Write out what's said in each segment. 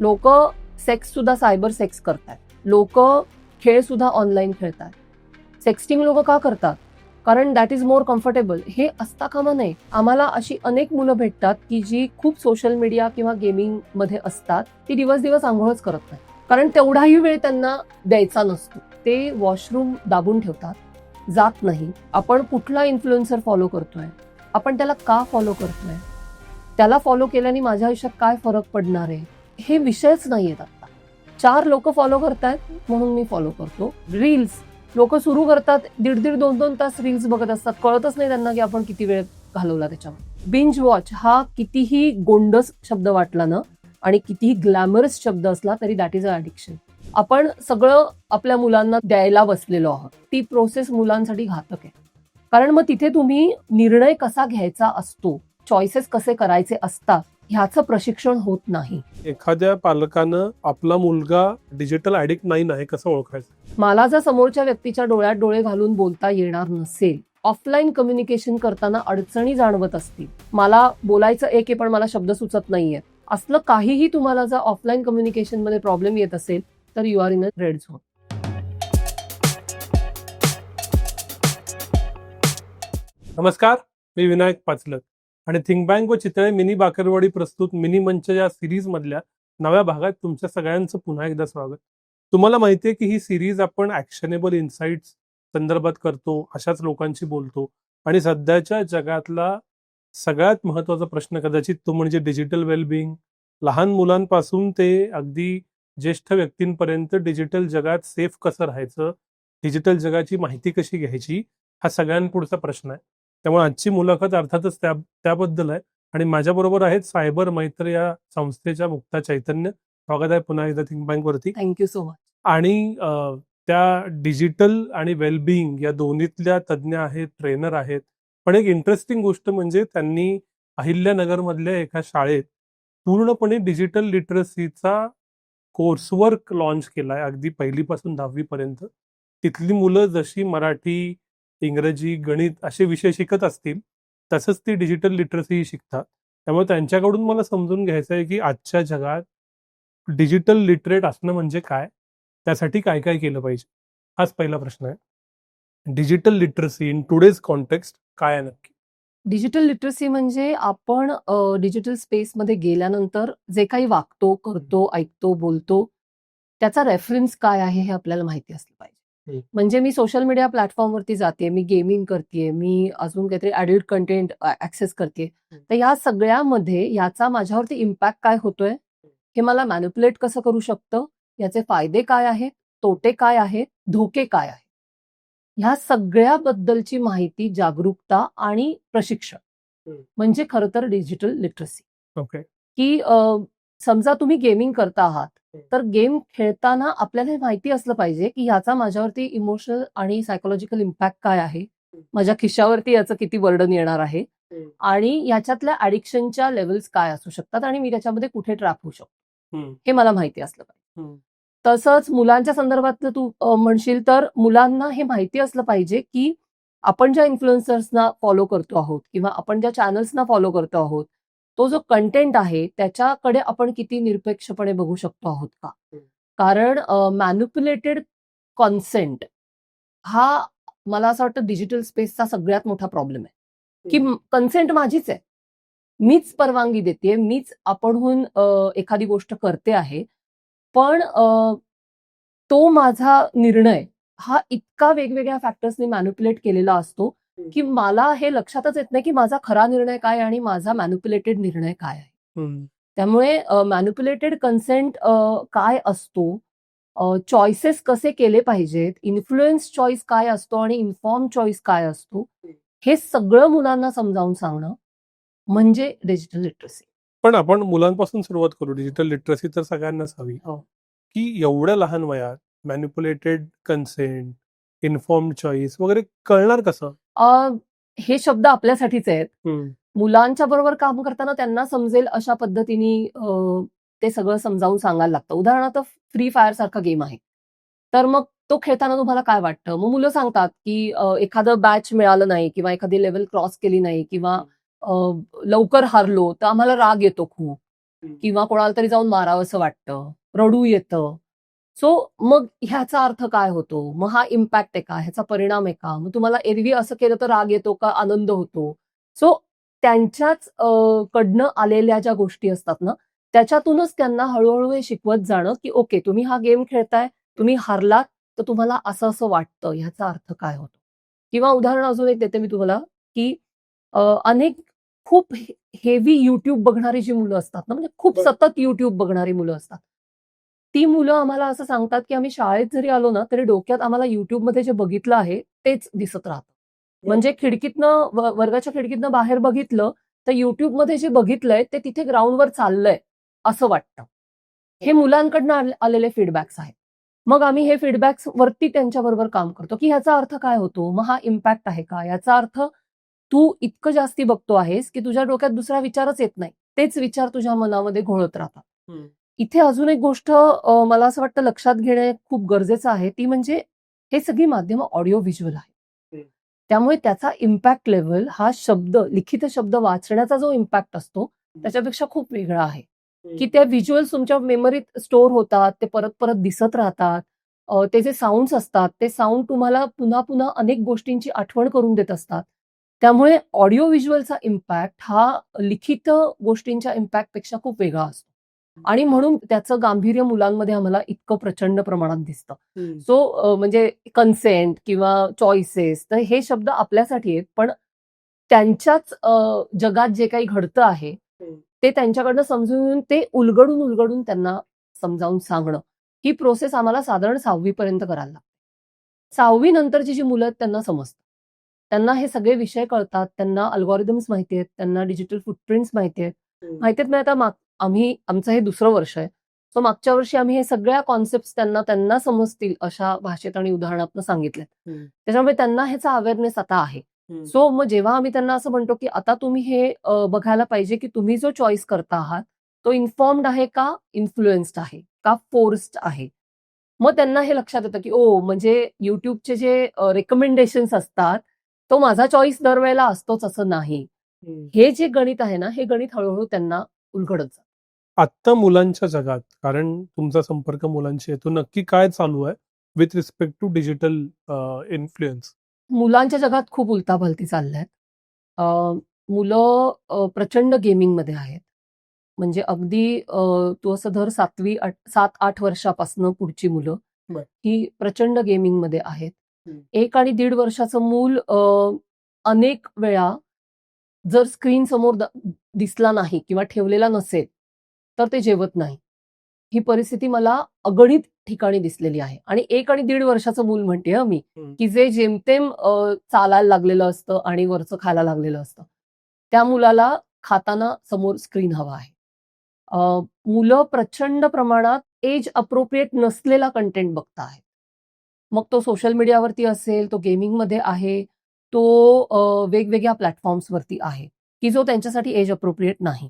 लोक सेक्स सुद्धा cyber sex करतात. लोक खेळ सुद्धा ऑनलाईन खेळतात. सेक्स्टिंग लोक का करतात? कारण दॅट इज मोर कम्फर्टेबल हे असता कामा नये. आम्हाला अशी अनेक मुलं भेटतात की जी खूप सोशल मीडिया किंवा गेमिंगमध्ये असतात ती दिवस दिवस आंघोळच करत नाही कारण तेवढाही वेळ त्यांना द्यायचा नसतो. ते वॉशरूम दाबून ठेवतात जात नाही. आपण कुठला इन्फ्लुएन्सर फॉलो करतोय? आपण त्याला का फॉलो करतोय? त्याला फॉलो केल्याने माझ्या आयुष्यात काय फरक पडणार आहे? हे विषयच नाही आहेत आता. चार लोक फॉलो करतायत म्हणून मी फॉलो करतो. रील्स लोक सुरू करतात दीड दीड दोन दोन तास रील्स बघत असतात. कळतच नाही त्यांना की आपण किती वेळ घालवला त्याच्यामध्ये बिंज वॉच हा कितीही गोंडस शब्द वाटला ना आणि कितीही ग्लॅमरस शब्द असला तरी दॅट इज अ ॲडिक्शन आपण सगळं आपल्या मुलांना द्यायला बसलेलो आहोत. ती प्रोसेस मुलांसाठी घातक आहे. कारण मग तिथे तुम्ही निर्णय कसा घ्यायचा असतो चॉईसेस कसे करायचे असतात ह्याचं प्रशिक्षण होत नाही. एखाद्या पालकानं आपला मुलगा डिजिटल ऍडिक्ट नाही ना हे कसं ओळखायचं? मला जर समोरच्या व्यक्तीच्या डोळ्यात डोळे घालून बोलता येणार नसेल ऑफलाईन कम्युनिकेशन करताना अडचणी जाणवत असतील. मला बोलायचं एक आहे पण मला शब्द सुचत नाहीये. असलं काहीही तुम्हाला जर ऑफलाईन कम्युनिकेशनमध्ये प्रॉब्लेम येत असेल तर you are in a red zone नमस्कार मी विनायक पाचलक आणि थिंक बँक व चितळे मिनी बाकरवाडी प्रस्तुत मिनी मंच या सिरीज मधल्या नव्या भागात तुमच्या सगळ्यांचं पुन्हा एकदा स्वागत. तुम्हाला माहिती आहे की ही सिरीज आपण ऍक्शनेबल इन्साइट्स संदर्भात करतो अशाच लोकांशी बोलतो आणि सध्याच्या जगातला सगळ्यात महत्त्वाचा प्रश्न कदाचित तो म्हणजे डिजिटल वेलबिंग लहान मुलांपासून ते अगदी ज्येष्ठ व्यक्तींपर्यंत डिजिटल जगात सेफ कसं राहायचं डिजिटल जगाची माहिती कशी घ्यायची हा सगळ्यांपुढचा प्रश्न आहे. त्यामुळे आजची मुलाखत अर्थातच त्या त्याबद्दल आहे. आणि माझ्याबरोबर आहेत सायबर मैत्र या संस्थेच्या मुक्ता चैतन्य. स्वागत आहे पुन्हा एकदा थिंक बँक वरती. थँक्यू सो मच आणि त्या डिजिटल आणि वेलबिंग या दोन्हीतल्या तज्ज्ञ आहेत ट्रेनर आहेत. पण एक इंटरेस्टिंग गोष्ट म्हणजे त्यांनी अहिल्यानगरमधल्या एका शाळेत पूर्णपणे डिजिटल लिटरसीचा कोर्सवर्क लॉन्च केलाय अगदी पहिलीपासून दहावी पर्यंत तिथली मुलं जशी मराठी इंग्रजी गणित असे विषय शिकत असतील तसंच ती डिजिटल लिटरसी शिकतात. त्यामुळे त्यांच्याकडून मला समजून घ्यायचं आहे की आजच्या जगात डिजिटल लिटरेट असणं म्हणजे काय? त्यासाठी काय काय केलं पाहिजे? हाच पहिला प्रश्न आहे. Digital literacy in today's context काय आहे नक्की? डिजिटल लिटरसी म्हणजे आपण डिजिटल स्पेसमध्ये गेल्यानंतर जे काही वागतो करतो ऐकतो बोलतो त्याचा रेफरन्स काय आहे हे आपल्याला माहिती असलं पाहिजे. म्हणजे मी सोशल मीडिया प्लॅटफॉर्मवरती जाते मी गेमिंग करते मी अजून काहीतरी ॲडल्ट कंटेंट ऍक्सेस करते तर या सगळ्यामध्ये याचा माझ्यावरती इम्पॅक्ट काय होतोय? हे मला मॅनिप्युलेट कसं करू शकतं? याचे फायदे काय आहेत? तोटे काय आहेत? धोके काय आहेत? ह्या सगळ्याबद्दलची माहिती जागरूकता आणि प्रशिक्षण. म्हणजे खरं तर डिजिटल लिटरसी ओके की समजा तुम्ही गेमिंग करता आहात तर गेम खेळताना आपल्याला हे माहिती असलं पाहिजे की ह्याचा माझ्यावरती इमोशनल आणि सायकोलॉजिकल इम्पॅक्ट काय आहे माझ्या खिशावरती याचं किती वर्डन येणार आहे. आणि याच्यातल्या ऍडिक्शनच्या लेवल्स काय असू शकतात आणि मी त्याच्यामध्ये कुठे ट्रॅप होऊ शकतो. हे मला माहिती असलं पाहिजे. तसंच मुलांच्या संदर्भातलं तू म्हणशील तर मुलांना हे माहिती असलं पाहिजे की आपण ज्या इन्फ्लुएन्सर्सना फॉलो करतो आहोत किंवा आपण ज्या चॅनल्सना फॉलो करतो आहोत तो जो कंटेंट आहे त्याच्याकडे आपण किती निरपेक्षपणे बघू शकतो आहोत का? कारण मॅन्युप्युलेटेड कॉन्सेंट हा मला असं वाटतं डिजिटल स्पेसचा सगळ्यात मोठा प्रॉब्लेम आहे. की कन्सेंट माझीच आहे. मीच परवानगी देते मीच आपणहून एखादी गोष्ट करते आहे. पण तो माझा निर्णय हा इतका वेगवेगळ्या फॅक्टर्सनी मॅन्युप्युलेट केलेला असतो की मला हे लक्षातच येत नाही की माझा खरा निर्णय काय आणि माझा मॅन्युप्युलेटेड निर्णय काय आहे. त्यामुळे मॅन्युप्युलेटेड कन्सेंट काय असतो? चॉईसेस कसे केले पाहिजेत? इन्फ्लुएन्स चॉईस काय असतो आणि इन्फॉर्म चॉईस काय असतो? हे सगळं मुलांना समजावून सांगणं म्हणजे डिजिटल लिटरसी पण आपण मुलांपासून सुरुवात करू. डिजिटल लिटरसी तर सगळ्यांनाच हवी. हो. की एवढ्या लहान वयात मॅन्युप्युलेटेड कन्सेंट इन्फॉर्म चॉईस वगैरे कळणार कसं? हे शब्द आपल्यासाठीच आहेत. मुलांच्या बरोबर काम करताना त्यांना समजेल अशा पद्धतीने ते सगळं समजावून सांगायला लागतं. उदाहरणार्थ फ्री फायर सारखा गेम आहे. तर मग तो खेळताना तुम्हाला काय वाटतं? मग मुलं सांगतात की एखादं बॅच मिळालं नाही किंवा एखादी लेवल क्रॉस केली नाही किंवा लवकर हारलो तर आम्हाला राग येतो खूप. किंवा कोणाला तरी जाऊन मारावंसं वाटतं. रडू येतं. सो मग ह्याचा अर्थ काय होतो? मग हा इम्पॅक्ट आहे का ह्याचा परिणाम आहे का मग तुम्हाला एरवी असं केलं तर राग येतो का? आनंद होतो. सो त्यांच्याच कडनं आलेल्या ज्या गोष्टी असतात ना त्याच्यातूनच त्यांना हळूहळू हे शिकवत जाणं की ओके तुम्ही हा गेम खेळताय तुम्ही हारलात तर तुम्हाला असं असं वाटतं. ह्याचा अर्थ काय होतो? किंवा उदाहरण अजून एक देते मी तुम्हाला की अनेक खूप हेवी युट्यूब बघणारी जी मुलं असतात ना म्हणजे खूप. सतत युट्यूब बघणारी मुलं असतात. ती मुलं आम्हाला असं सांगतात की आम्ही शाळेत जरी आलो ना तरी डोक्यात आम्हाला युट्यूबमध्ये जे बघितलं आहे तेच दिसत राहतं. म्हणजे खिडकीतनं वर्गाच्या खिडकीतनं बाहेर बघितलं तर युट्यूबमध्ये जे बघितलंय ते तिथे ग्राउंडवर चाललंय असं वाटतं. हे मुलांकडनं आले- आलेले फीडबॅक्स आहेत. मग आम्ही हे फीडबॅक्स वरती त्यांच्याबरोबर काम करतो की ह्याचा अर्थ काय होतो? मग हा इम्पॅक्ट आहे का? याचा अर्थ तू इतकं जास्ती बघतो आहेस की तुझ्या डोक्यात दुसरा विचारच येत नाही. तेच विचार तुझ्या मनामध्ये घोळत राहतात. इथे अजून एक गोष्ट मला असं वाटतं लक्षात घेणे खूप गरजेचं आहे. ती म्हणजे हे सगळी माध्यमं ऑडिओ व्हिज्युअल आहे. त्यामुळे त्याचा इम्पॅक्ट लेवल हा शब्द लिखित शब्द वाचण्याचा जो इम्पॅक्ट असतो त्याच्यापेक्षा खूप वेगळा आहे. की त्या व्हिज्युअल्स तुमच्या मेमरीत स्टोअर होतात ते परत परत दिसत राहतात. ते जे साऊंड्स असतात ते साऊंड तुम्हाला पुन्हा पुन्हा अनेक गोष्टींची आठवण करून देत असतात. त्यामुळे ऑडिओ व्हिज्युअलचा इम्पॅक्ट हा लिखित गोष्टींच्या इम्पॅक्टपेक्षा खूप वेगळा असतो. आणि म्हणून त्याचं गांभीर्य मुलांमध्ये आम्हाला इतकं प्रचंड प्रमाणात दिसतं. सो म्हणजे कन्सेंट किंवा चॉईसेस तर हे शब्द आपल्यासाठी आहेत पण त्यांच्याच जगात जे काही घडतं आहे. ते त्यांच्याकडनं समजून घेऊन ते उलगडून उलगडून त्यांना समजावून सांगणं ही प्रोसेस आम्हाला साधारण सहावी पर्यंत करायला लागते सहावी नंतरची जी मुलं आहेत त्यांना समजतं त्यांना हे सगळे विषय कळतात त्यांना अल्गोरिदम्स माहिती आहेत त्यांना डिजिटल फुटप्रिंट्स माहिती आहेत. माहिती आहेत आता माग आम्ही आमचं हे दुसरं वर्ष आहे सो मागच्या वर्षी आम्ही हे सगळ्या कॉन्सेप्ट त्यांना त्यांना समजतील अशा भाषेत आणि उदाहरणातून सांगितलेत हम्म. त्याच्यामुळे त्यांना ह्याचा अवेअरनेस आता आहे. सो मग जेव्हा आम्ही त्यांना असं म्हणतो की आता तुम्ही हे बघायला पाहिजे की तुम्ही जो चॉईस करता आहात तो इन्फॉर्म्ड आहे का इन्फ्लुएन्स्ड आहे का फोर्स्ड आहे मग त्यांना हे लक्षात येतं की ओ म्हणजे युट्यूबचे जे रेकमेंडेशन्स असतात तो माझा चॉईस दरवेळेला असतोच असं नाही. हे जे गणित आहे ना हे गणित हळूहळू त्यांना उलगडत जातं आत्ता मुलांच्या जगात कारण तुमचा संपर्क मुलांशी आहे तो नक्की काय चालू आहे with respect to digital influence मुलांच्या जगात खूप उलताभलती चालल्यात अं, मुलं प्रचंड गेमिंगमध्ये आहेत. म्हणजे अगदी तू असं धर सातवी सात आठ वर्षापासून पुढची मुलं. ही प्रचंड गेमिंगमध्ये आहेत. एक आणि दीड वर्षाचं मूल अनेक वेळा जर स्क्रीन समोर दिसला नाही किंवा ठेवलेला नसेल तर ते जेवत नाही. ही परिस्थिती मला अगणित ठिकाणी दिसलेली आहे. आणि एक आणि दीड वर्षाचं मूल म्हणते हं मी. की जे जेमतेम चालायला लागलेलं असतं आणि वरचं खायला लागलेलं असतं त्या मुलाला खाताना समोर स्क्रीन हवा आहे. मुलं प्रचंड प्रमाणात एज अप्रोप्रिएट नसलेला कंटेंट बघत आहेत मग तो सोशल मीडियावरती असेल तो गेमिंगमध्ये आहे तो वेगवेगळ्या प्लॅटफॉर्म्सवरती आहे. की जो त्यांच्यासाठी एज अप्रोप्रिएट नाही.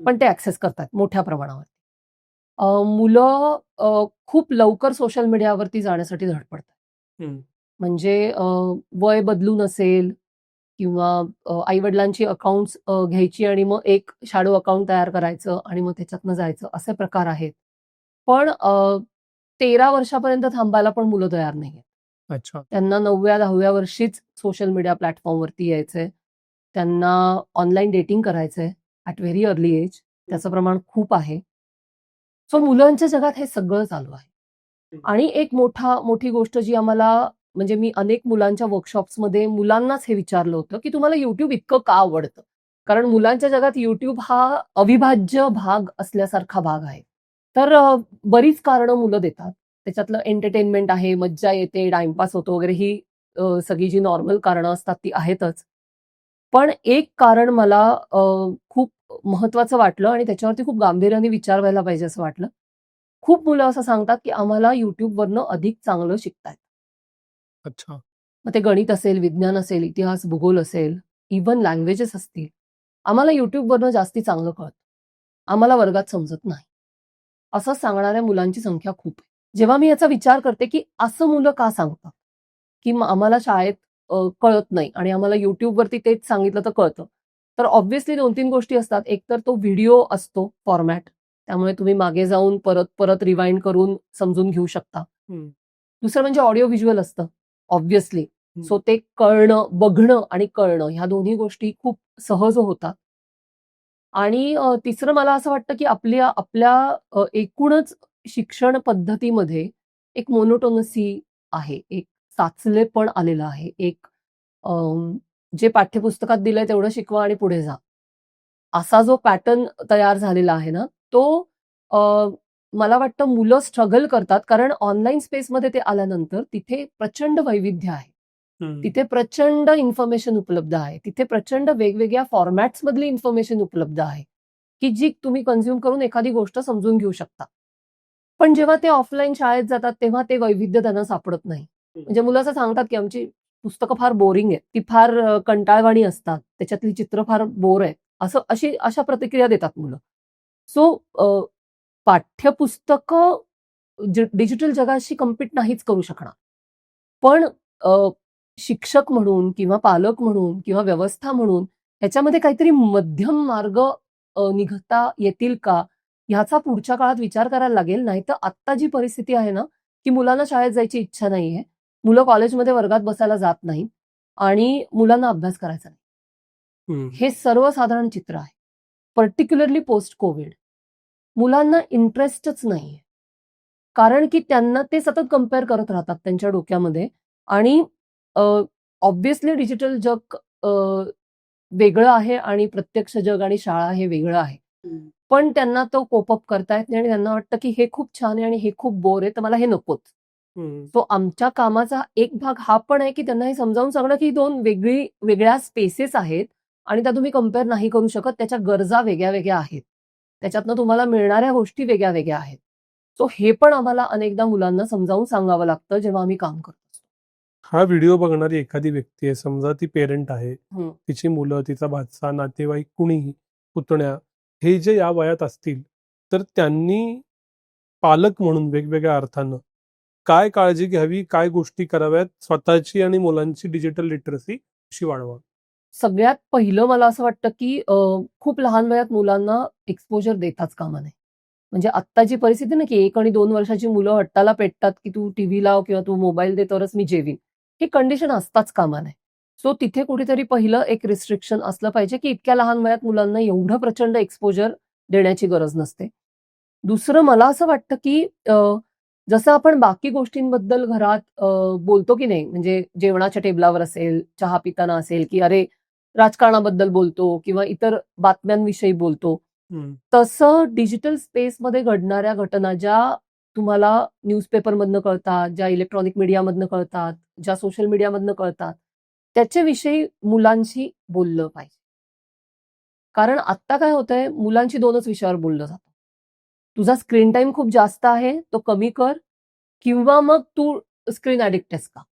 पण ते ऍक्सेस करतात मोठ्या प्रमाणावर मुलं खूप लवकर सोशल मीडियावरती जाण्यासाठी धडपडतात. म्हणजे वय बदलून असेल किंवा आई वडिलांची अकाउंट्स घ्यायची आणि मग एक शॅडो अकाउंट तयार करायचं आणि मग त्याच्यातनं जायचं असे प्रकार आहेत. पण तेरा वर्षापर्यंत थांबायला पण मुलं तयार नाही अच्छा. त्यांना नवव्या दहाव्या वर्षीच सोशल मीडिया प्लॅटफॉर्मवरती यायचंय. त्यांना ऑनलाईन डेटिंग करायचंय ॲट व्हेरी अर्ली एज त्याचं प्रमाण खूप आहे. सो मुलांच्या जगात हे सगळं चालू आहे. आणि एक मोठा मोठी गोष्ट जी आम्हाला म्हणजे मी अनेक मुलांच्या वर्कशॉप्समध्ये मुलांनाच हे विचारलं होतं की तुम्हाला युट्यूब इतकं का आवडतं? कारण मुलांच्या जगात युट्यूब हा अविभाज्य भाग असल्यासारखा भाग आहे. तर बरीच कारणं मुलं देतात. त्याच्यातलं एंटरटेनमेंट आहे मज्जा येते टाइमपास होतो वगैरे ही सगळी जी नॉर्मल कारणं असतात ती आहेतच. पण एक कारण मला खूप महत्वाचं वाटलं आणि त्याच्यावरती खूप गांभीर्याने विचार व्हायला पाहिजे असं वाटलं. खूप मुलं असं सांगतात की आम्हाला युट्यूबवरनं अधिक चांगलं शिकतायत. अच्छा. मग ते गणित असेल विज्ञान असेल इतिहास भूगोल असेल इव्हन लँग्वेजेस असतील आम्हाला युट्यूबवरनं जास्ती चांगलं कळतं. आम्हाला वर्गात समजत नाही. असं सांगणाऱ्या मुलांची संख्या खूप आहे. जेव्हा मी याचा विचार करते की असं मुलं का सांगतात? की आम्हाला शाळेत कळत नाही आणि आम्हाला युट्यूबवरती तेच सांगितलं तर कळतं. तर ऑब्व्हियसली दोन तीन गोष्टी असतात. एक तर तो व्हिडिओ असतो फॉर्मॅट त्यामुळे तुम्ही मागे जाऊन परत परत रिवाइंड करून समजून घेऊ शकता. दुसरं म्हणजे ऑडिओ व्हिज्युअल असतं ऑब्व्हियसली. सो ते कळणं बघणं आणि कळणं ह्या दोन्ही गोष्टी खूप सहज होतात. आणि तिसरं मला असं वाटतं की आपल्या आपल्या एकूणच शिक्षण पद्धतीमध्ये एक मोनोटोनसी आहे. एक साचलेपण आलेलं आहे. एक जे पाठ्यपुस्तकात दिलंय तेवढं शिकवा आणि पुढे जा. असा जो पॅटर्न तयार झालेला आहे ना तो मला वाटतं मुलं स्ट्रगल करतात कारण ऑनलाईन स्पेसमध्ये ते आल्यानंतर तिथे प्रचंड वैविध्य आहे. तिथे प्रचंड इन्फॉर्मेशन उपलब्ध आहे. तिथे प्रचंड वेगवेगळ्या फॉर्मॅट्स मधली इन्फॉर्मेशन उपलब्ध आहे की जी तुम्ही कन्झ्युम करून एखादी गोष्ट समजून घेऊ शकता. पण जेव्हा ते ऑफलाईन शाळेत जातात तेव्हा ते वैविध्य त्यांना सापडत नाही. म्हणजे मुलं असं सांगतात की आमची पुस्तकं फार बोरिंग आहेत. ती फार कंटाळवाणी असतात. त्याच्यातली चित्र फार बोर आहेत. असं अशी अशा प्रतिक्रिया देतात मुलं. सो पाठ्यपुस्तकं डिजिटल जगाशी कम्पीट नाहीच करू शकणार. पण अ, शिक्षक म्हणून किंवा पालक म्हणून किंवा व्यवस्था म्हणून ह्याच्यामध्ये काहीतरी मध्यम मार्ग निघता येतील का? ह्याचा पुढच्या काळात विचार करायला लागेल. नाही तर आत्ता जी परिस्थिती आहे ना की मुलांना शाळेत जायची इच्छा नाहीये. मुलं कॉलेजमध्ये वर्गात बसायला जात नाहीत आणि मुलांना अभ्यास करायचा नाही हम्म. हे सर्वसाधारण चित्र आहे पर्टिक्युलरली पोस्ट कोविड मुलांना इंटरेस्टच नाहीये कारण की त्यांना ते सतत कंपेअर करत राहतात त्यांच्या डोक्यामध्ये आणि ऑब्व्हियसली डिजिटल जग वेगळं आहे आणि प्रत्यक्ष जग आणि शाळा हे वेगळं आहे. पण त्यांना तो कोपअप करता येत नाही आणि त्यांना वाटतं की हे खूप छान आहे आणि हे खूप बोर आहे तर मला हे नकोच. सो आमच्या कामाचा एक भाग हा पण आहे की त्यांना हे समजावून सांगणं की दोन वेगळी वेगळ्या स्पेसेस आहेत आणि त्या तुम्ही कंपेअर नाही करू शकत त्याच्या गरजा वेगळ्या वेगळ्या आहेत. त्याच्यातनं तुम्हाला मिळणाऱ्या गोष्टी वेगळ्या वेगळ्या आहेत. सो हे पण आम्हाला अनेकदा मुलांना समजावून सांगावं लागतं जेव्हा आम्ही काम करत हा व्हिडिओ बघणारी एखादी व्यक्ती आहे समजा ती पेरेंट आहे. तिची मुलं तिचा भाचा नातेवाईक कुणीही पुतण्या हे जे या वयात असतील तर त्यांनी पालक म्हणून वेगवेगळ्या अर्थानं काय काळजी घ्यावी काय गोष्टी कराव्यात स्वतःची आणि मुलांची डिजिटल लिटरसी कशी वाढवा सगळ्यात पहिलं मला असं वाटतं की खूप लहान वयात मुलांना एक्सपोजर देताच कामा नये. म्हणजे आत्ताची परिस्थिती ना की एक आणि दोन वर्षाची मुलं हट्टाला पेटतात की तू टीव्ही लाव किंवा तू मोबाईल दे तरच मी जेवीन. ही कंडिशन असताच कामा नये. सो तिथे कुठेतरी पहिलं एक रिस्ट्रिक्शन असलं पाहिजे की इतक्या लहान वयात मुलांना एवढं प्रचंड एक्सपोजर देण्याची गरज नसते. दुसरं मला असं वाटतं की जसं आपण बाकी गोष्टींबद्दल घरात बोलतो की नाही म्हणजे जेवणाच्या टेबलावर असेल चहा पिताना असेल की अरे राजकारणाबद्दल बोलतो किंवा इतर बातम्यांविषयी बोलतो. तसं डिजिटल स्पेसमध्ये घडणाऱ्या घटना ज्या तुम्हाला न्यूजपेपरमधनं कळतात ज्या इलेक्ट्रॉनिक मीडियामधनं कळतात ज्या सोशल मीडियामधनं कळतात त्याच्याविषयी मुलांशी बोललं पाहिजे कारण आत्ता काय होतंय मुलांशी दोनच विषयावर बोललं जातं तुझा स्क्रीन टाइम खूप जास्त आहे तो कमी कर किंवा मग तू स्क्रीन ऍडिक्ट आहेस का?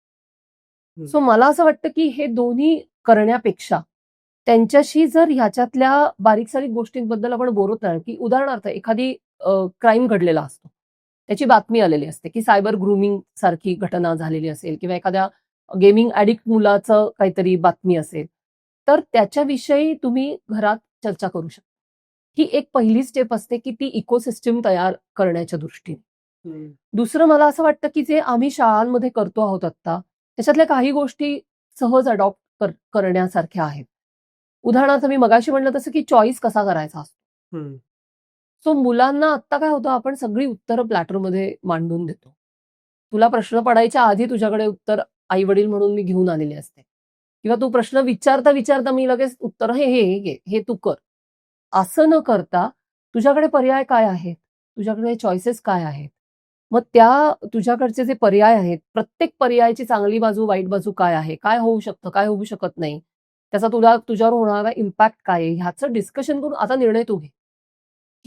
सो मला असं वाटतं की हे दोन्ही करण्यापेक्षा त्यांच्याशी जर ह्याच्यातल्या बारीक सारीक गोष्टींबद्दल आपण बोलत नाही की उदाहरणार्थ एखादी क्राईम घडलेला असतो. त्याची बातमी आलेली असते की सायबर ग्रुमिंग सारखी घटना झालेली असेल किंवा एखाद्या गेमिंग ऍडिक्ट मुलाचं काहीतरी बातमी असेल. तर त्याच्याविषयी तुम्ही घरात चर्चा करू शकता. ही एक पहिली स्टेप असते की ती इकोसिस्टम तयार करण्याच्या दृष्टीने. दुसरं मला असं वाटतं की जे आम्ही शाळांमध्ये करतो आहोत आत्ता त्याच्यातल्या काही गोष्टी सहज अडॉप्ट करण्यासारख्या आहेत. उदाहरणार्थ मी मगाशी म्हणलं तसं की चॉईस कसा करायचा असतो. सो मुलांना आत्ता काय होतं आपण सगळी उत्तरं प्लॅटरमध्ये मांडून देतो. तुला प्रश्न पडायच्या आधी तुझ्याकडे उत्तर आई वडील म्हणून मी घेऊन आलेले असते. किंवा तू प्रश्न विचारता विचारता मी लगेच उत्तर हे हे हे हे तू कर. असं न करता तुझ्याकडे पर्याय काय आहेत? तुझ्याकडे चॉईसेस काय आहेत? मग त्या तुझ्याकडचे जे पर्याय आहेत प्रत्येक पर्यायाची चांगली बाजू वाईट बाजू काय आहे? काय होऊ शकतं? काय होऊ शकत नाही? त्याचा तुला तुझ्यावर होणारा इम्पॅक्ट काय आहे? ह्याचं डिस्कशन करून आता निर्णय तू घे.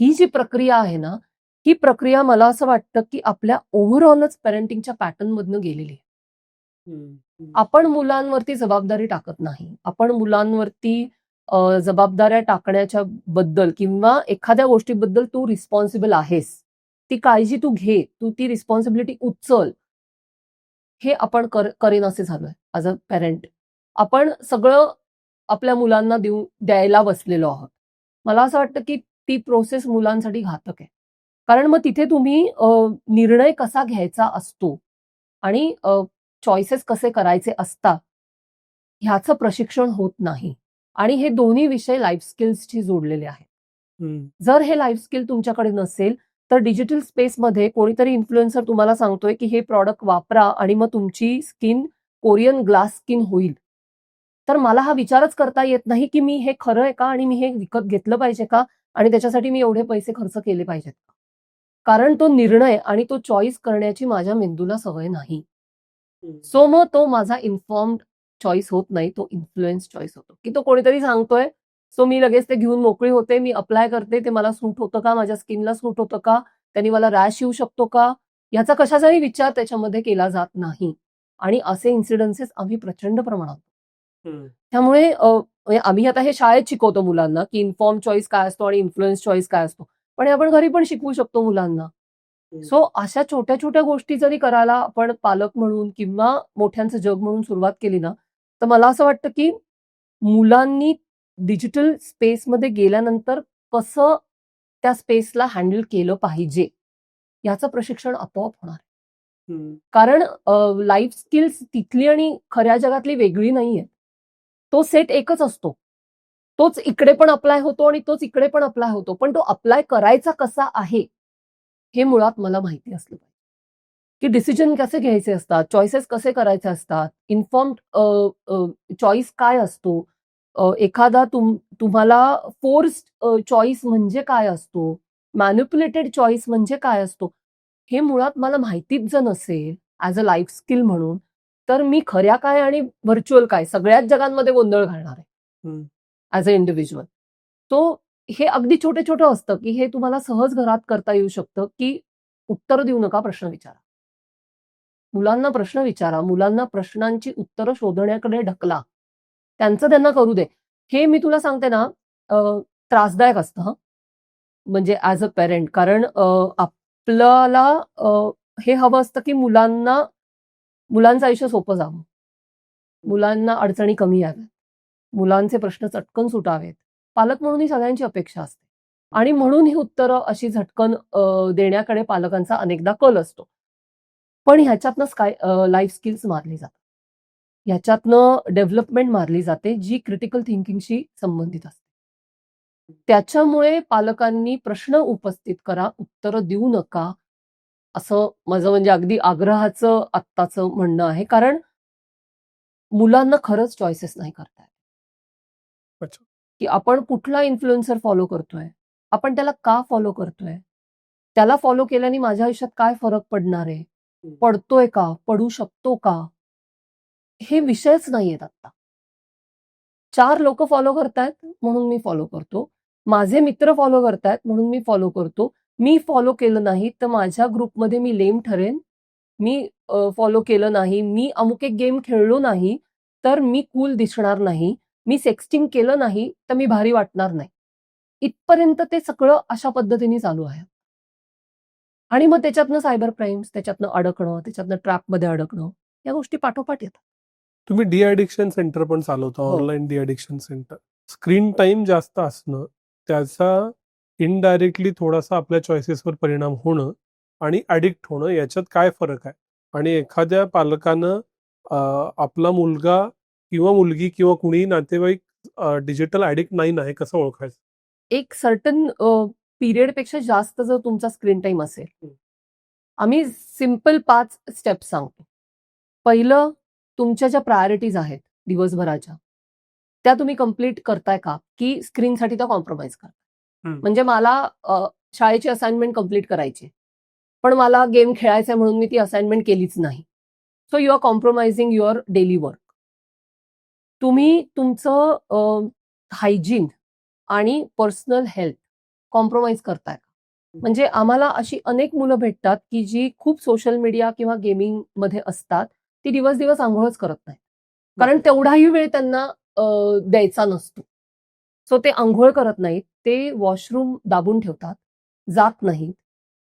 ही जी प्रक्रिया आहे ना ही प्रक्रिया मला असं वाटतं की आपल्या ओव्हरऑलच पॅरेंटिंगच्या पॅटर्न मधनं गेलेली आहे. आपण मुलांवरती जबाबदारी टाकत नाही. आपण मुलांवरती जबाबदाऱ्या टाकण्याच्या बद्दल किंवा एखाद्या गोष्टीबद्दल तू रिस्पॉन्सिबल आहेस ती काळजी तू घे तू ती रिस्पॉन्सिबिलिटी उचल. हे आपण कर करेन असे झालोय ॲज अ पॅरेंट आपण सगळं आपल्या मुलांना देऊ द्यायला बसलेलो आहोत. मला असं वाटतं की ती प्रोसेस मुलांसाठी घातक आहे. कारण मग तिथे तुम्ही निर्णय कसा घ्यायचा असतो आणि चॉईसेस कसे करायचे असता ह्याचं प्रशिक्षण होत नाही. आणि हे दोन्ही विषय लाईफ स्किल्सशी जोडलेले आहेत. जर हे लाईफ स्किल तुमच्याकडे नसेल तर डिजिटल स्पेसमध्ये कोणीतरी इन्फ्लुएन्सर तुम्हाला सांगतोय की हे प्रॉडक्ट वापरा आणि मग तुमची स्किन कोरियन ग्लास स्किन होईल. तर मला हा विचारच करता येत नाही की मी हे खरं आहे का आणि मी हे विकत घेतलं पाहिजे का आणि त्याच्यासाठी मी एवढे पैसे खर्च केले पाहिजेत का? कारण तो निर्णय आणि तो चॉईस करण्याची माझ्या मेंदूला सवय नाही. सो मग तो माझा इन्फॉर्म्ड चॉईस होत नाही तो इन्फ्लुएन्स चॉईस होतो. की तो कोणीतरी सांगतोय सो मी लगेच ते घेऊन मोकळी होते मी अप्लाय करते ते मला सूट होतं का? माझ्या स्किनला सूट होतं का? त्यांनी मला रॅश येऊ शकतो का? याचा कशाचाही विचार त्याच्यामध्ये केला जात नाही. आणि असे इन्सिडन्सेस आम्ही प्रचंड प्रमाणात. त्यामुळे म्हणजे आम्ही आता हे शाळेत शिकवतो मुलांना की इन्फॉर्म चॉईस काय असतो आणि इन्फ्लुएन्स चॉईस काय असतो. पण हे आपण घरी पण शिकवू शकतो मुलांना. सो अशा छोट्या छोट्या गोष्टी जरी करायला आपण पालक म्हणून किंवा मोठ्यांचं जग म्हणून सुरुवात केली ना तर मला असं वाटतं की मुलांनी डिजिटल स्पेसमध्ये गेल्यानंतर कसं त्या स्पेसला हँडल केलं पाहिजे याचं प्रशिक्षण आपोआप होणार. कारण लाईफ स्किल्स तिथली आणि खऱ्या जगातली वेगळी नाहीये. तो सेट एकच असतो. तोच इकडे पण अप्लाय होतो आणि तोच इकडे पण अप्लाय होतो. पण तो अप्लाय करायचा कसा आहे हे मुळात मला माहिती असलं पाहिजे. की डिसिजन कसे घ्यायचे असतात चॉईसेस कसे करायचे असतात इन्फॉर्म्ड चॉईस काय असतो? एखादा तुम तुम्हाला फोर्स्ड चॉईस म्हणजे काय असतो? मॅन्युप्युलेटेड चॉईस म्हणजे काय असतो? हे मुळात मला माहितीच जर नसेल ॲज अ लाईफ स्किल म्हणून तर मी खऱ्या काय आणि व्हर्च्युअल काय सगळ्याच जगांमध्ये गोंधळ घालणार आहे. ॲज अ इंडिव्हिज्युअल तो हे अगदी छोटे छोटं असतं की हे तुम्हाला सहज घरात करता येऊ शकतं की उत्तर देऊ नका प्रश्न विचारा. मुलांना प्रश्न विचारा मुलांना प्रश्नांची उत्तरं शोधण्याकडे ढकला. त्यांचं त्यांना करू दे. हे मी तुला सांगते ना त्रासदायक असतं म्हणजे ॲज अ पेरेंट कारण आपल्याला हे हवं असतं की मुलांना मुलांचं आयुष्य सोपं जावं. मुलांना अडचणी कमी याव्यात. मुलांचे प्रश्न चटकन सुटावेत. पालक म्हणून ही सगळ्यांची अपेक्षा असते. आणि म्हणून ही उत्तरं अशी झटकन देण्याकडे पालकांचा अनेकदा कल असतो. पण ह्याच्यातनंच काय लाईफ स्किल्स मारली जातात ह्याच्यातनं डेव्हलपमेंट मारली जाते जी क्रिटिकल थिंकिंगशी संबंधित असते त्याच्यामुळे पालकांनी प्रश्न उपस्थित करा उत्तरं देऊ नका असं माझं म्हणजे अगदी आग्रहाचं आत्ताचं म्हणणं आहे कारण मुलांना खरंच चॉईसेस नाही करता येत. अच्छा. की आपण कुठला इन्फ्लुएन्सर फॉलो करतोय आपण त्याला का फॉलो करतोय त्याला फॉलो केल्याने माझ्या आयुष्यात काय फरक पडणार आहे. पडतोय का? पडू शकतो का? हे विषयच नाहीयेत आता चार लोक फॉलो करतायत म्हणून मी फॉलो करतो. माझे मित्र फॉलो करतायत म्हणून मी फॉलो करतो. मी फॉलो केलं नाही तर माझ्या ग्रुपमध्ये मी लेम ठरेन. मी फॉलो केलं नाही. मी अमुक एक गेम खेळलो नाही तर मी कूल दिसणार नाही. मी सेक्स्टिंग केलं नाही तर मी भारी वाटणार नाही. इथपर्यंत ते सगळं अशा पद्धतीने चालू आहे. आणि मग त्याच्यातनं सायबर क्राईम्स त्याच्यातनं अडकणं त्याच्यातनं ट्रॅपमध्ये अडकणं या गोष्टी पाठोपाठ येतात. तुम्ही डी अडिक्शन सेंटर पण चालवता हो. Online de addiction centre. Screen time जास्त असणं त्याचा इनडायरेक्टली थोडासा आपल्या चॉईसेसवर परिणाम होणं आणि ऍडिक्ट होणं याच्यात काय फरक आहे? आणि एखाद्या पालकानं आपला मुलगा किंवा मुलगी किंवा कुणीही नातेवाईक डिजिटल ऍडिक्ट नाही कसं ओळखायचं? एक सर्टन पिरियडपेक्षा जास्त जर तुमचा स्क्रीन टाइम असेल. आम्ही सिंपल पाच स्टेप सांगतो पहिलं तुमच्या ज्या प्रायोरिटीज आहेत दिवसभराच्या त्या तुम्ही कंप्लीट करताय का की स्क्रीनसाठी त्या कॉम्प्रोमाइज करताय हं. म्हणजे मला शाळेची असाइनमेंट कंप्लीट करायची. पण मला गेम खेळायचा म्हणून मी ती असाइनमेंट केलीच नाही so you are compromising your daily work तुम्ही तुमचं हायजीन आणि पर्सनल हेल्थ कॉम्प्रोमाइज करताय म्हणजे आम्हाला अशी अनेक मुलं भेटतात की जी खूप सोशल मीडिया किंवा गेमिंगमध्ये असतात ती दिवस दिवस आंघोळच करत नाही कारण तेवढाही वेळ त्यांना द्यायचा नसतो. सो ते आंघोळ करत नाहीत ते वॉशरूम दाबून ठेवतात जात नाहीत.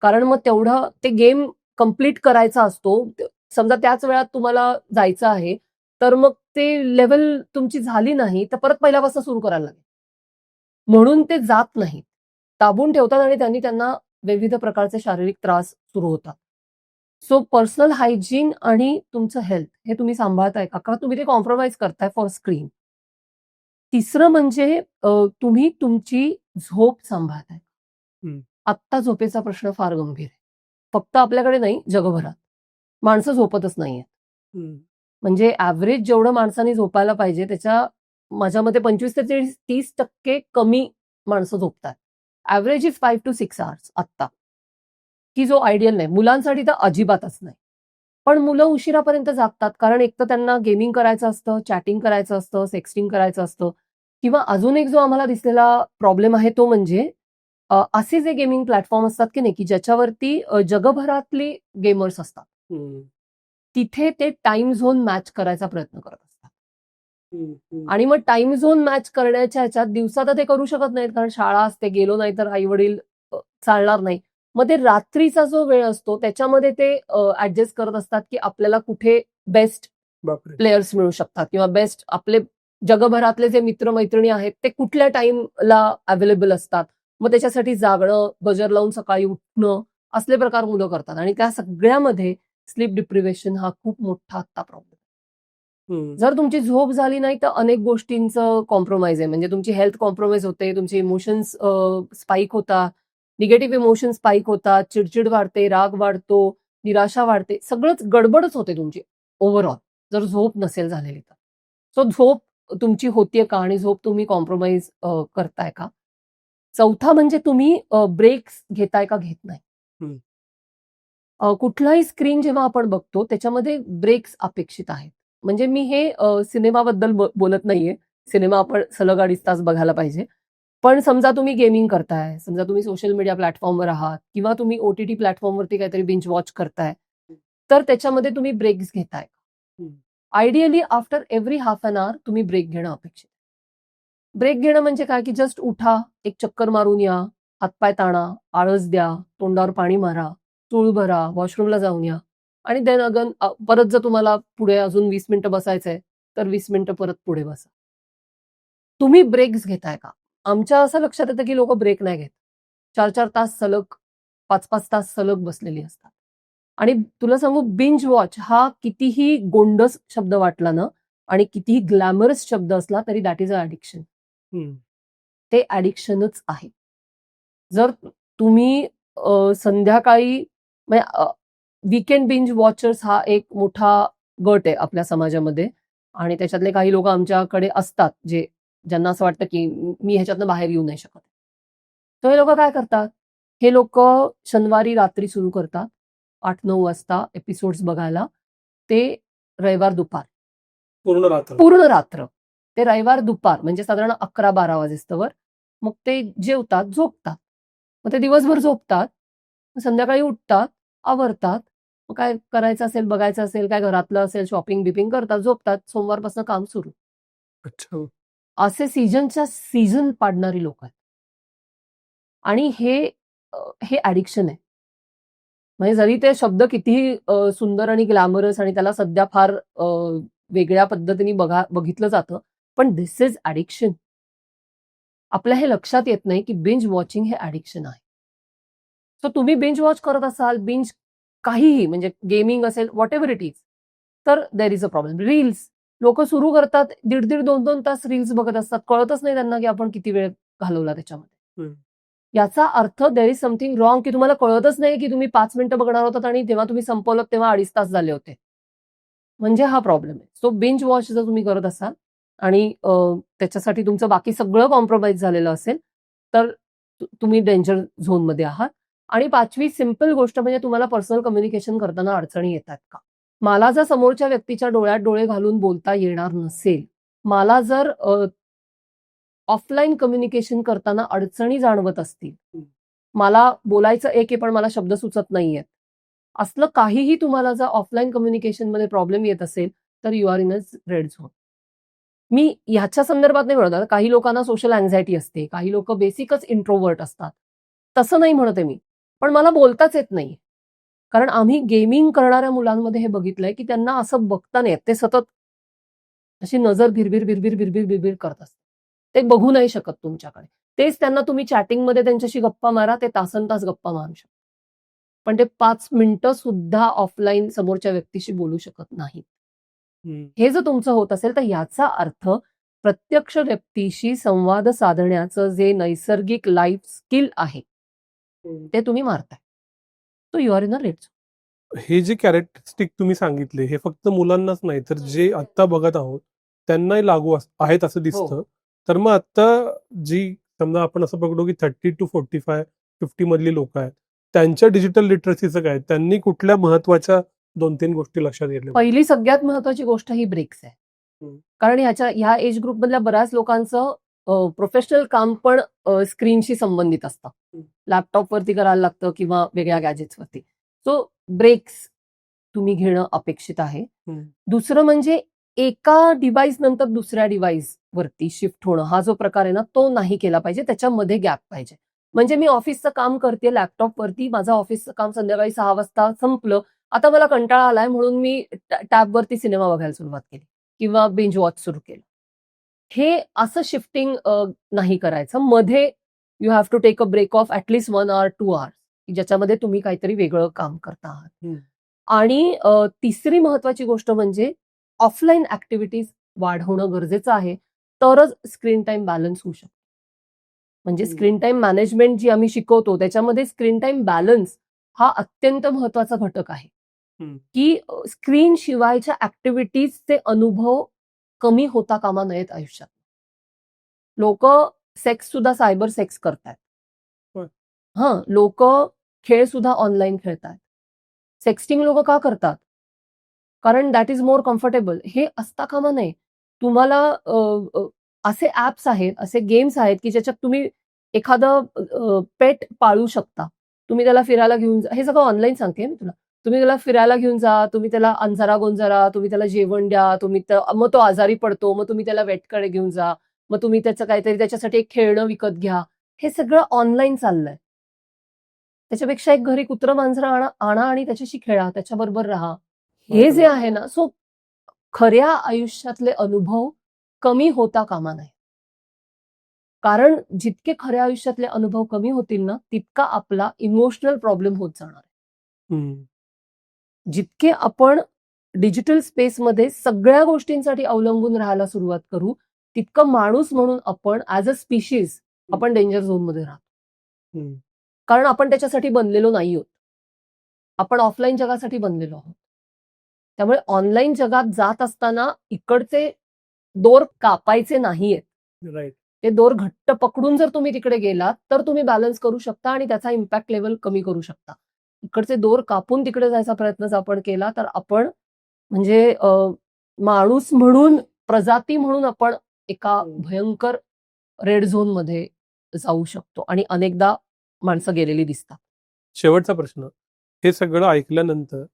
कारण मग तेवढं ते गेम कंप्लीट करायचा असतो. समजा त्याच वेळात तुम्हाला जायचं आहे तर मग ते लेवल तुमची झाली नाही तर परत पहिल्यापासून सुरू करायला लागेल. म्हणून ते जात नाहीत. दाबून ठेवतात आणि त्यांनी त्यांना विविध प्रकारचे शारीरिक त्रास सुरू होतात. सो पर्सनल हायजीन आणि तुमचं हेल्थ हे तुम्ही सांभाळताय का? का तुम्ही ते कॉम्प्रोमाइज करताय फॉर स्क्रीन तिसरं म्हणजे तुम्ही तुमची झोप सांभाळताय. आत्ता झोपेचा प्रश्न फार गंभीर आहे. फक्त आपल्याकडे नाही जगभरात. माणसं झोपतच नाहीये हम्म. म्हणजे ऍव्हरेज जेवढं माणसाने झोपायला पाहिजे त्याच्या माझ्या मते पंचवीस ते तीस टक्के कमी माणसं झोपतात. Average is five to six hours आत्ता की जो आयडियल नाही मुलांसाठी तर अजिबातच नाही पण मुलं उशिरापर्यंत जागतात कारण एक तर त्यांना गेमिंग करायचं असतं चॅटिंग करायचं असतं सेक्स्टिंग करायचं असतं किंवा अजून एक जो आम्हाला दिसलेला प्रॉब्लेम आहे तो म्हणजे असे जे गेमिंग प्लॅटफॉर्म असतात की नाही की ज्याच्यावरती जगभरातली गेमर्स असतात. तिथे ते टाइम झोन मॅच करायचा प्रयत्न करत असतात हम्म. हम्म. आणि मग टाइम झोन मॅच करण्याच्या ह्याच्यात दिवसा तर ते करू शकत नाहीत कारण शाळा असते गेलो नाही तर आई वडील चालणार नाही. मग ते रात्रीचा जो वेळ असतो त्याच्यामध्ये ते ऍडजस्ट करत असतात की आपल्याला कुठे बेस्ट प्लेयर्स मिळू शकतात किंवा बेस्ट आपले जगभरातले जे मित्रमैत्रिणी आहेत ते कुठल्या टाइमला अवेलेबल असतात. मग त्याच्यासाठी जागणं गजर लावून सकाळी उठणं असले प्रकार मुलं करतात. आणि त्या सगळ्यामध्ये स्लीप डिप्रिव्हेशन हा खूप मोठा आत्ता प्रॉब्लेम. जर तुमची झोप झाली नाही तर अनेक गोष्टींचं कॉम्प्रोमाइज आहे. म्हणजे तुमची हेल्थ कॉम्प्रोमाइज होते तुमचे इमोशन्स स्पाईक होतात निगेटिव्ह इमोशन स्पाईक होतात चिडचिड वाढते राग वाढतो निराशा वाढते सगळंच गडबडच होते तुमची ओव्हरऑल जर झोप नसेल झालेली तर. सो झोप तुमची होतीये का आणि झोप तुम्ही कॉम्प्रोमाइज करताय का? चौथा म्हणजे तुम्ही ब्रेक्स घेताय का घेत नाही. कुठलाही स्क्रीन जेव्हा आपण बघतो त्याच्यामध्ये ब्रेक्स अपेक्षित आहेत. म्हणजे मी हे सिनेमाबद्दल बोलत नाहीये. सिनेमा आपण सलग अडीच तास बघायला पाहिजे. पण समजा तुम्ही गेमिंग करताय समजा तुम्ही सोशल मीडिया प्लॅटफॉर्मवर आहात किंवा तुम्ही ओटीटी प्लॅटफॉर्मवरती काहीतरी बिंच वॉच करताय तर त्याच्यामध्ये तुम्ही ब्रेक्स घेताय. Ideally after every half an hour तुम्ही ब्रेक घेणं अपेक्षित ब्रेक घेणं म्हणजे काय? की जस्ट उठा एक चक्कर मारून या हातपाय ताणा आळस द्या तोंडावर पाणी मारा चूळ भरा वॉशरूमला जाऊन या. आणि देन अगन परत जर तुम्हाला पुढे अजून वीस मिनिटं बसायचंय तर वीस मिनिटं परत पुढे बसा. तुम्ही ब्रेक्स घेताय का? आमच्या असं लक्षात येतं की लोक ब्रेक नाही घेत. चार चार तास सलग पाच पाच तास सलग बसलेली असतात. आणि तुला सांगू बिंज वॉच हा कितीही गोंडस शब्द वाटला ना आणि कितीही ग्लॅमरस शब्द असला तरी दॅट इज अ ॲडिक्शन. ते ॲडिक्शनच आहे. जर तुम्ही संध्याकाळी वीकेंड बिंज वॉचर्स हा एक मोठा गट आहे आपल्या समाजामध्ये. आणि त्याच्यातले काही लोक आमच्याकडे असतात जे ज्यांना असं वाटतं की मी ह्याच्यातनं बाहेर येऊ नाही शकत. तर हे लोक काय करतात? हे लोक शनिवारी रात्री सुरू करतात. आठ नऊ वाजता एपिसोड्स बघायला. ते रविवार दुपार. पूर्ण रात्र. पूर्ण रात्र. ते रविवार दुपार म्हणजे साधारण अकरा बारा वाजेस्तवर मग ते जेवतात झोपतात. मग ते दिवसभर झोपतात. संध्याकाळी उठतात आवरतात. मग काय करायचं असेल बघायचं असेल काय घरातलं असेल शॉपिंग बिपिंग करतात झोपतात सोमवारपासून काम सुरू. अच्छा असे सीझनच्या सीझन पाडणारी लोक आहेत. आणि हे हे ॲडिक्शन आहे. म्हणजे जरी ते शब्द कितीही सुंदर आणि ग्लॅमरस आणि त्याला सध्या फार वेगळ्या पद्धतीने बघा बघितलं जातं पण दिस इज ॲडिक्शन आपल्या हे लक्षात येत नाही की बिंज वॉचिंग हे ॲडिक्शन आहे. सो तुम्ही बिंज वॉच करत असाल बिंज काहीही म्हणजे गेमिंग असेल व्हॉट एव्हर इट इज तर there is a problem reels लोक सुरू करतात दीड दीड दोन दोन तास रील्स बघत असतात. कळतच नाही त्यांना की आपण किती वेळ घालवला त्याच्यामध्ये. याचा अर्थ देर इज समथिंग रॉंग की तुम्हाला कळतच नाही की तुम्ही पाच मिनिटं बघणार होतात आणि जेव्हा तुम्ही संपवलं तेव्हा अडीच तास झाले होते. म्हणजे हा प्रॉब्लेम आहे. सो बिंच वॉच जर तुम्ही करत असाल आणि त्याच्यासाठी तुमचं बाकी सगळं कॉम्प्रोमाइज झालेलं असेल तर तुम्ही डेंजर झोनमध्ये आहात. आणि पाचवी सिंपल गोष्ट म्हणजे तुम्हाला पर्सनल कम्युनिकेशन करताना अडचणी येतात का? मला जर समोरच्या व्यक्तीच्या डोळ्यात डोळे घालून बोलता येणार नसेल मला जर ऑफलाईन कम्युनिकेशन करताना अडचणी जाणवत असतील मला बोलायचं एक आहे पण मला शब्द सुचत नाहीयेत असलं काहीही तुम्हाला जर ऑफलाईन कम्युनिकेशनमध्ये प्रॉब्लेम येत असेल तर you are in a red zone. मी ह्याच्या संदर्भात नाही म्हणत. काही लोकांना सोशल अँझायटी असते काही लोक बेसिकच इंट्रोवर्ट असतात तसं नाही म्हणते मी. पण मला बोलताच येत नाही. कारण आम्ही गेमिंग करणाऱ्या मुलांमध्ये हे बघितलंय की त्यांना असं बघता नाही. ते सतत अशी नजर भिरभिर भिरभिर भिरभिर भिरभिर करत असते ते बघू नाही शकत तुमच्याकडे. तेच त्यांना तुम्ही चॅटिंगमध्ये त्यांच्याशी गप्पा मारा ते तासन तास गप्पा मारू शकतात. पण ते पाच मिनिटं सुद्धा ऑफलाईन समोरच्या व्यक्तीशी बोलू शकत नाहीत. हम्म. हे जर तुमचं होत असेल तर याचा अर्थ प्रत्यक्ष व्यक्तीशी संवाद साधण्याचं जे नैसर्गिक लाईफ स्किल आहे ते तुम्ही मारताय. तो you are in a red हे जे कॅरेक्टरिस्टिक तुम्ही सांगितले हे फक्त मुलांनाच नाही तर जे आता बघत आहोत त्यांनाही लागू आहेत असं दिसतं. तर मग आता जी समजा आपण असं पकडू की thirty to forty five fifty मधली लोक आहेत त्यांच्या डिजिटल लिटरसीचं काय? त्यांनी कुठल्या महत्त्वाच्या दोन तीन गोष्टी लक्षात घेतल्या पहिली सगळ्यात महत्वाची गोष्ट ही ब्रेक्स आहे. कारण ह्याच्या ह्या एज ग्रुप मधल्या बऱ्याच लोकांचं प्रोफेशनल काम पण स्क्रीनशी संबंधित असतं. हम्म. लॅपटॉप वरती करायला लागतं किंवा वेगळ्या गॅजेट्स वरती सो ब्रेक्स तुम्ही घेणं अपेक्षित आहे. दुसरं म्हणजे एका डिव्हाइस नंतर दुसऱ्या डिव्हाइस वरती शिफ्ट होणं. हा जो प्रकार आहे ना तो नाही केला पाहिजे. त्याच्यामध्ये गॅप पाहिजे. म्हणजे मी ऑफिसचं काम करते लॅपटॉप वरती माझं ऑफिसचं काम संध्याकाळी सहा वाजता संपलं. आता मला कंटाळा आलाय म्हणून मी टॅबवरती सिनेमा बघायला सुरुवात केली. किंवा बेंच वॉच सुरू केलं. हे असं शिफ्टिंग नाही करायचं मध्ये you have to take a break of at least one hour two hour ज्याच्यामध्ये तुम्ही काहीतरी वेगळं काम करता आहात. आणि तिसरी महत्वाची गोष्ट म्हणजे ऑफलाईन ऍक्टिव्हिटीज वाढवणं गरजेचं आहे तरच स्क्रीन टाइम बॅलन्स होऊ शकतो म्हणजे. स्क्रीन टाइम मॅनेजमेंट जी आम्ही शिकवतो त्याच्यामध्ये स्क्रीन टाइम बॅलन्स हा अत्यंत महत्त्वाचा घटक आहे. की स्क्रीन शिवायच्या ऍक्टिव्हिटीजचे अनुभव कमी होता कामा नयेत आयुष्यात. लोक सेक्स सुद्धा सायबर सेक्स करतायत. होय. हा लोक खेळ सुद्धा ऑनलाईन खेळतात सेक्स्टिंग लोक का करतात? कारण दॅट इज मोर कम्फर्टेबल हे असता कामा नये. तुम्हाला असे ऍप्स आहेत असे गेम्स आहेत की ज्याच्यात तुम्ही एखादं पेट पाळू शकता. तुम्ही त्याला फिरायला घेऊन जा. हे सगळं ऑनलाईन सांगते मी तुला. तुम्ही त्याला फिरायला घेऊन जा तुम्ही त्याला अंजारा गोंजारा तुम्ही त्याला जेवण द्या तुम्ही मग तो आजारी पडतो मग तुम्ही त्याला वेटकडे घेऊन जा मग तुम्ही त्याचं काहीतरी त्याच्यासाठी एक खेळणं विकत घ्या. हे सगळं ऑनलाईन चाललंय. त्याच्यापेक्षा एक घरी कुत्रं मांजरं आणा आणा आणि त्याच्याशी खेळा त्याच्याबरोबर राहा. हे जे आहे ना सो खऱ्या आयुष्यातले अनुभव कमी होता कामा नये. कारण जितके खऱ्या आयुष्यातले अनुभव कमी होतील ना तितका आपला इमोशनल प्रॉब्लेम होत जाणार आहे. जितके आपण डिजिटल स्पेसमध्ये सगळ्या गोष्टींसाठी अवलंबून राहायला सुरुवात करू तितकं माणूस म्हणून आपण ऍज अ स्पीशीज आपण डेंजर झोनमध्ये राहतो. कारण आपण त्याच्यासाठी बनलेलो नाही आहोत. आपण ऑफलाईन जगासाठी बनलेलो आहोत. त्यामुळे ऑनलाईन जगात जात असताना इकडचे दोर कापायचे नाहीयेत. ते दोर घट्ट पकडून जर तुम्ही तिकडे गेलात तर तुम्ही बॅलन्स करू शकता आणि त्याचा इम्पॅक्ट लेवल कमी करू शकता. इकडचे दोर कापून तिकडे जायचा प्रयत्न जर आपण केला तर आपण म्हणजे माणूस म्हणून प्रजाती म्हणून आपण एका. भयंकर रेड झोनमध्ये जाऊ शकतो आणि अनेकदा माणसं गेलेली दिसतात. शेवटचा प्रश्न. हे सगळं ऐकल्यानंतर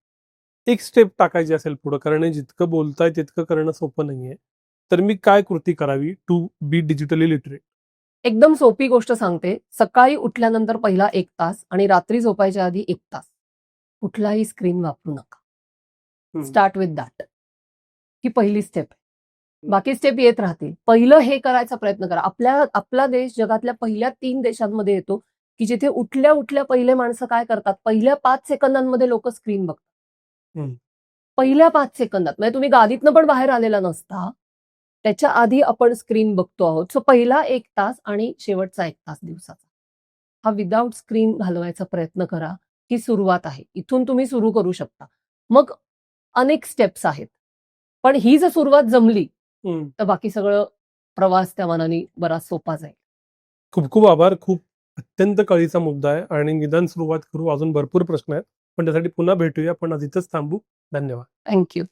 एक स्टेप टाकायची असेल पुढं कारण हे जितकं बोलताय तितकं करणं सोपं नाहीये. तर मी काय कृती करावी? To be digitally literate. एकदम सोपी गोष्ट सांगते. सकाळी उठल्यानंतर पहिला एक तास आणि रात्री झोपायच्या आधी एक तास. कुठलाही स्क्रीन वापरू नका. स्टार्ट विथ दॅट ही पहिली स्टेप आहे. बाकी स्टेप येत राहतील. पहिलं हे करायचा प्रयत्न करा. आपल्या आपला देश जगातल्या पहिल्या तीन देशांमध्ये येतो की जिथे उठल्या उठल्या पहिले माणसं काय करतात? पहिल्या पाच सेकंदांमध्ये लोक स्क्रीन बघतात. पहिल्या पाच सेकंदात. म्हणजे तुम्ही गादीतनं पण बाहेर आलेला नसता. त्याच्या आधी आपण स्क्रीन बघतो आहोत. सो पहिला एक तास आणि शेवटचा एक तास दिवसाचा. हा विदाऊट स्क्रीन घालवायचा प्रयत्न करा ही सुरुवात आहे. इथून तुम्ही सुरू करू शकता. मग अनेक स्टेप्स आहेत. पण ही जर सुरुवात जमली. तर बाकी सगळं प्रवास त्या मनाने बराच सोपा जाईल. खूप खूप आभार. खूप अत्यंत कळीचा मुद्दा आहे आणि निदान सुरुवात करू अजून भरपूर प्रश्न आहेत. पण त्यासाठी पुन्हा भेटूया. पण आज इथंच थांबू. धन्यवाद. थँक्यू